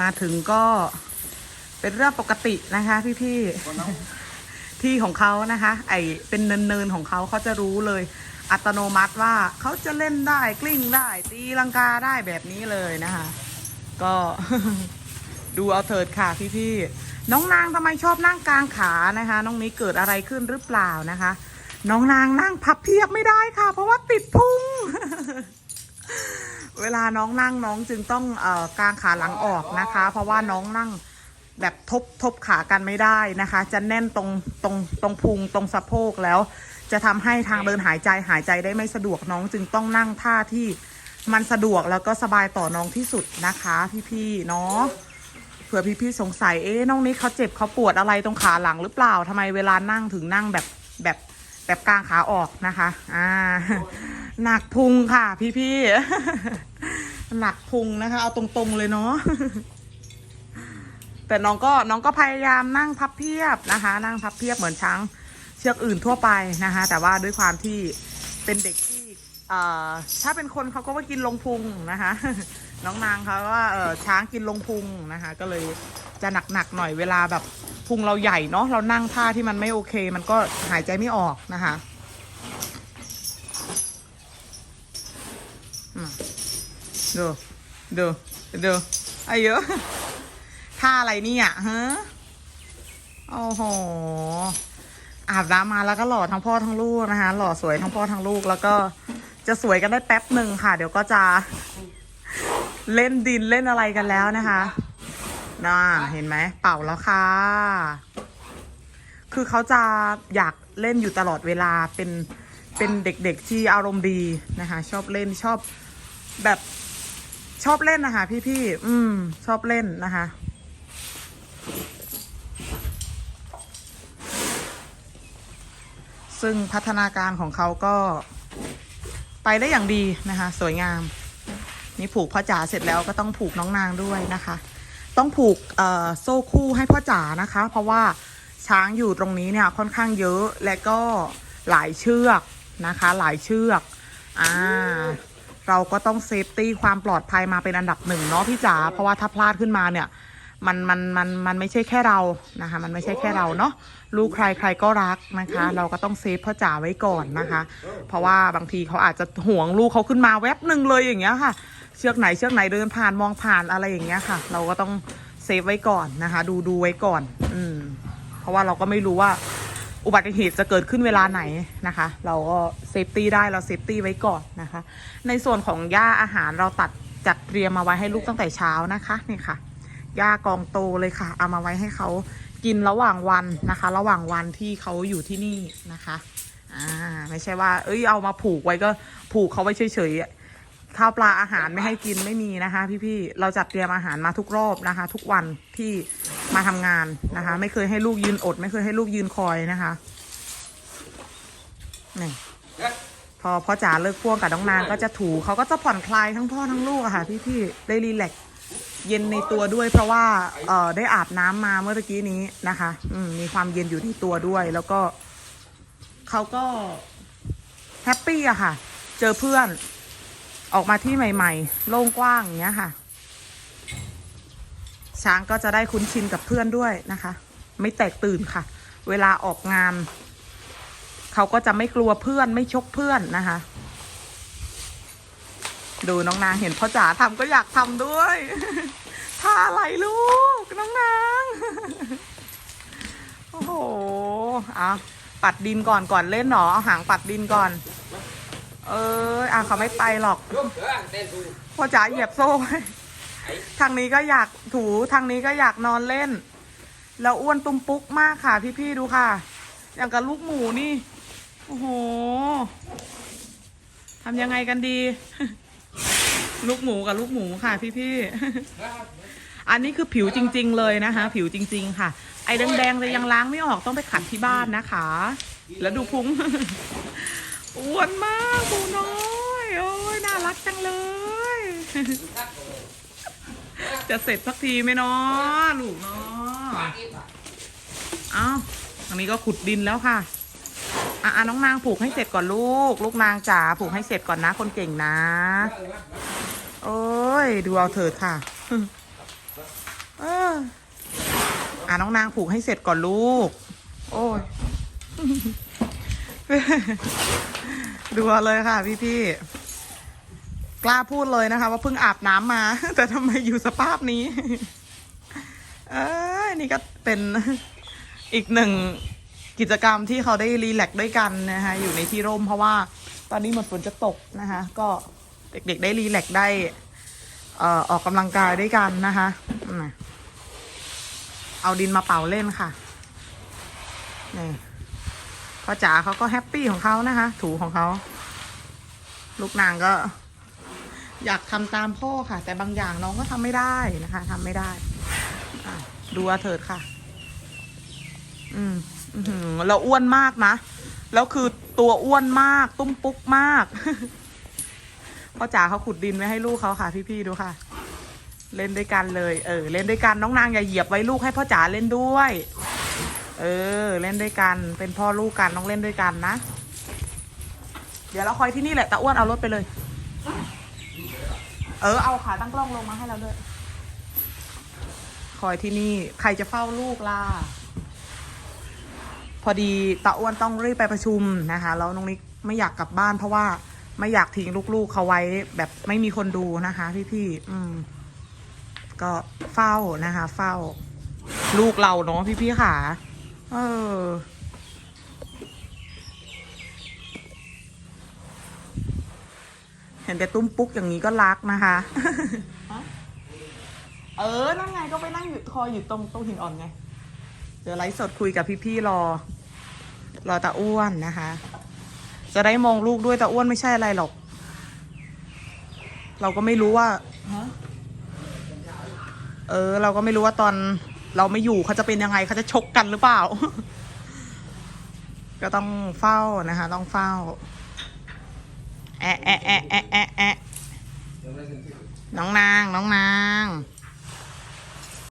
มาถึงก็เป็นเรื่องปกตินะคะพี่ๆที่ของเขานะคะ ไอเป็นเนินๆของเขาเขาจะรู้เลย อัตโนมัติว่าเขาจะเล่นได้กลิ้งได้ ตีลังกาได้แบบนี้เลยนะคะ ก็ดูเอาเถิดค่ะพี่ๆน้องนางทำไมชอบนั่งกลางขานะคะ น้องนี้เกิดอะไรขึ้นหรือเปล่านะคะ น้องนางนั่งพับเพียบไม่ได้ค่ะ เพราะว่าติดพุง เวลาน้องนั่งน้องจึงต้องเอ่อกางขาหลังออกนะคะ เพราะว่าน้องนั่งแบบทบทบขากันไม่ได้นะคะ จะแน่นตรงตรงตรงพุงตรงสะโพกแล้ว จะทำให้ทางเดินหายใจหายใจได้ไม่สะดวกน้องจึงต้องนั่งท่าที่มันสะดวกแล้วก็สบายต่อน้องที่สุดนะคะ พี่ๆเนาะเผื่อพี่ๆสงสัยเอ๊ะน้องนี้เขาเจ็บเขาปวดอะไรตรงขาหลังหรือเปล่าทำไมเวลานั่งถึงนั่งแบบแบบแบบกางขาออกนะคะ อ่า หนักพุงค่ะพี่ๆ หนักพุงนะคะ เอาตรงๆเลยเนาะแต่น้องก็น้องก็พยายามนั่งพับเพียบนะคะ นั่งพับเพียบเหมือนช้างเชือกอื่นทั่วไปนะคะ แต่ว่าด้วยความที่เป็นเด็กที่เอ่อถ้าเป็นคนเขาก็ว่ากินลงพุงนะคะ น้องนางเขาว่าเออช้างกินลงพุงนะคะ ก็เลยจะหนักๆหน่อยเวลาแบบพุงเราใหญ่เนาะเรานั่งท่าที่มันไม่โอเค มันก็หายใจไม่ออกนะคะ อืม ดูดูดูอ้เยอะท่าอะไรเนี่ยฮะโอ้โหอาบน้ำมาแล้วก็หล่อทั้งพ่อทั้งลูกนะคะ หล่อสวยทั้งพ่อทั้งลูกแล้วก็จะสวยกันได้แป๊บหนึ่งค่ะ เดี๋ยวก็จะ เล่นดินเล่นอะไรกันแล้วนะคะน่าเห็นไหมเป่าแล้วค่ะ คือเขาจะอยากเล่นอยู่ตลอดเวลาเป็นเป็นเด็กๆที่อารมณ์ดีนะคะ ชอบเล่นชอบแบบ ชอบเล่นนะคะพี่ๆอืม ชอบเล่นนะคะซึ่งพัฒนาการของเขาก็ไปได้อย่างดีนะคะ สวยงาม นี่ผูกพ่อจ๋าเสร็จแล้วก็ต้องผูกน้องนางด้วยนะคะ ต้องผูกโซ่คู่ให้พ่อจ๋านะคะ เพราะว่าช้างอยู่ตรงนี้เนี่ยค่อนข้างเยอะและก็หลายเชือกนะคะ หลายเชือก อ่า เราก็ต้องเซฟตี้ความปลอดภัยมาเป็นอันดับหนึ่งเนาะพี่จ๋าเพราะว่าถ้าพลาดขึ้นมาเนี่ย มันมันมันมันไม่ใช่แค่เรานะคะ มันไม่ใช่แค่เราเนาะลูกใครใครก็รักนะคะ เราก็ต้องเซฟพ่อจ๋าไว้ก่อนนะคะ เพราะว่าบางทีเขาอาจจะห่วงลูกเขาขึ้นมาแวบหนึ่งเลยอย่างเงี้ยค่ะ เชือกไหนเชือกไหนเดินผ่านมองผ่านอะไรอย่างเงี้ยค่ะ เราก็ต้องเซฟไว้ก่อนนะคะ ดูดูไว้ก่อน อืมเพราะว่าเราก็ไม่รู้ว่า อุบัติเหตุจะเกิดขึ้นเวลาไหนนะคะ เราก็เซฟตี้ได้เราเซฟตี้ไว้ก่อนนะคะ ในส่วนของหญ้าอาหารเราตัดจัดเตรียมมาไว้ให้ลูกตั้งแต่เช้านะคะนี่ค่ะหญ้ากองโตเลยค่ะ เอามาไว้ให้เขากินระหว่างวันนะคะ ระหว่างวันที่เขาอยู่ที่นี่นะคะอ่าไม่ใช่ว่า เอ้ยเอามาผูกไว้ก็ผูกเขาไว้เฉยๆ ข้าวปลาอาหารไม่ให้กินไม่มีนะคะ พี่ๆ เราจัดเตรียมอาหารมาทุกรอบนะคะ ทุกวันที่มาทำงานนะคะ ไม่เคยให้ลูกยืนอด ไม่เคยให้ลูกยืนคอยนะคะนี่พอพ่อจ๋าเลิกพ่วงกับน้องนางก็จะถูเขาก็จะผ่อนคลายทั้งพ่อทั้งลูกอะค่ะพี่ๆได้รีแลกซ์เย็นในตัวด้วย เพราะว่าเอ่อได้อาบน้ำมาเมื่อตะกี้นี้นะคะ อืมมีความเย็นอยู่ที่ตัวด้วย แล้วก็เขาก็แฮปปี้อะค่ะ เจอเพื่อน ออกมาที่ใหม่ ๆ โล่งกว้างอย่างเงี้ยค่ะ ช้างก็จะได้คุ้นชินกับเพื่อนด้วยนะคะ ไม่แตกตื่นค่ะ เวลาออกงาน เขาก็จะไม่กลัวเพื่อนไม่ชกเพื่อนนะคะ ดูน้องนางเห็นพ่อจ๋าทำก็อยากทำด้วยท่าอะไรลูกน้องนางโอ้โหเอาปัดดินก่อนก่อนเล่นหนอเอาหางปัดดินก่อน เอออะเขาไม่ไปหรอกพ่อจ๋าเหยียบโซ่ไว้ทางนี้ก็อยากถูทางนี้ก็อยากนอนเล่น แล้วอ้วนตุ้มปุ๊กมากค่ะ พี่ๆดูค่ะ อย่างกับลูกหมูนี่ โอ้โหทำยังไงกันดี ลูกหมูกับลูกหมูค่ะ พี่ๆอันนี้คือผิวจริง ๆ เลยนะคะ ผิวจริง ๆ ค่ะ ไอ้แดงๆเลยยังล้างไม่ออกต้องไปขัดที่บ้านนะคะ แล้วดูพุง อ้วนมากปูน้อยโอ้ยน่ารักจังเลย จะเสร็จสักทีไหมเนาะลูกเนาะเอ้าทางนี้ก็ขุดดินแล้วค่ะอะอะน้องนางผูกให้เสร็จก่อนลูก ลูกนางจ๋าผูกให้เสร็จก่อนนะ คนเก่งนะ โอ้ยดูเอาเถิดค่ะเอออะน้องนางผูกให้เสร็จก่อนลูก โอ้ย ดูเอาเลยค่ะพี่พี่ๆกล้าพูดเลยนะคะ ว่าเพิ่งอาบน้ำมา แต่ทำไมอยู่สภาพนี้ เอ้ยนี่ก็เป็นอีกหนึ่งกิจกรรมที่เขาได้รีแลกซ์ด้วยกันนะคะอยู่ในที่ร่มเพราะว่าตอนนี้หมดฝนจะตกนะคะ ก็เด็กๆได้รีแลกซ์ได้เอ่อออกกำลังกายด้วยกันนะคะเอาดินมาเป่าเล่นค่ะนี่ พ่อจ๋าเขาก็แฮปปี้ของเขานะคะ ถูของเขาลูกนางก็ อยากทำตามพ่อค่ะ แต่บางอย่างน้องก็ทำไม่ได้นะคะทำไม่ได้ดูเถิดค่ะ อืมหือเราอ้วนมากนะแล้วคือตัวอ้วนมากตุ้มปุ๊กมากพ่อจ๋าเขาขุดดินไว้ให้ลูกเขาค่ะ พี่ๆดูค่ะ เล่นด้วยกันเลย เออ เล่นด้วยกันน้องนางอย่าเหยียบไว้ลูกให้พ่อจ๋าเล่นด้วย เออ เล่นด้วยกัน เป็นพ่อลูกกันต้องเล่นด้วยกันนะ เดี๋ยวเราคอยที่นี่แหละตาอ้วนเอารถไปเลย เออ เอาขาตั้งกล้องลงมาให้เราด้วย คอยที่นี่ ใครจะเฝ้าลูกล่ะ พอดีตาอ้วนต้องรีบไปประชุมนะคะ แล้วน้องนิกไม่อยากกลับบ้านเพราะว่าไม่อยากทิ้งลูกๆเขาไว้แบบไม่มีคนดูนะคะ พี่ๆอืม ก็เฝ้านะคะ เฝ้า ลูกเราเนาะพี่ๆค่ะ เออ เห็นแต่ตุ้มปุ๊กอย่างนี้ก็รักนะคะ เออ นั่งไงก็ไปนั่งอยู่คอยอยู่ตรงตรงหินอ่อนไง เดี๋ยวไลฟ์สดคุยกับพี่ๆรอ รอตาอ้วนนะคะ จะได้มองลูกด้วยตาอ้วนไม่ใช่อะไรหรอก เราก็ไม่รู้ว่า เออ เราก็ไม่รู้ว่าตอน เราไม่อยู่เขาจะเป็นยังไงเขาจะชกกันหรือเปล่า ก็ต้องเฝ้านะคะ ต้องเฝ้า แอะแอะแอะแอะแอะแอะน้องนาง น้องนาง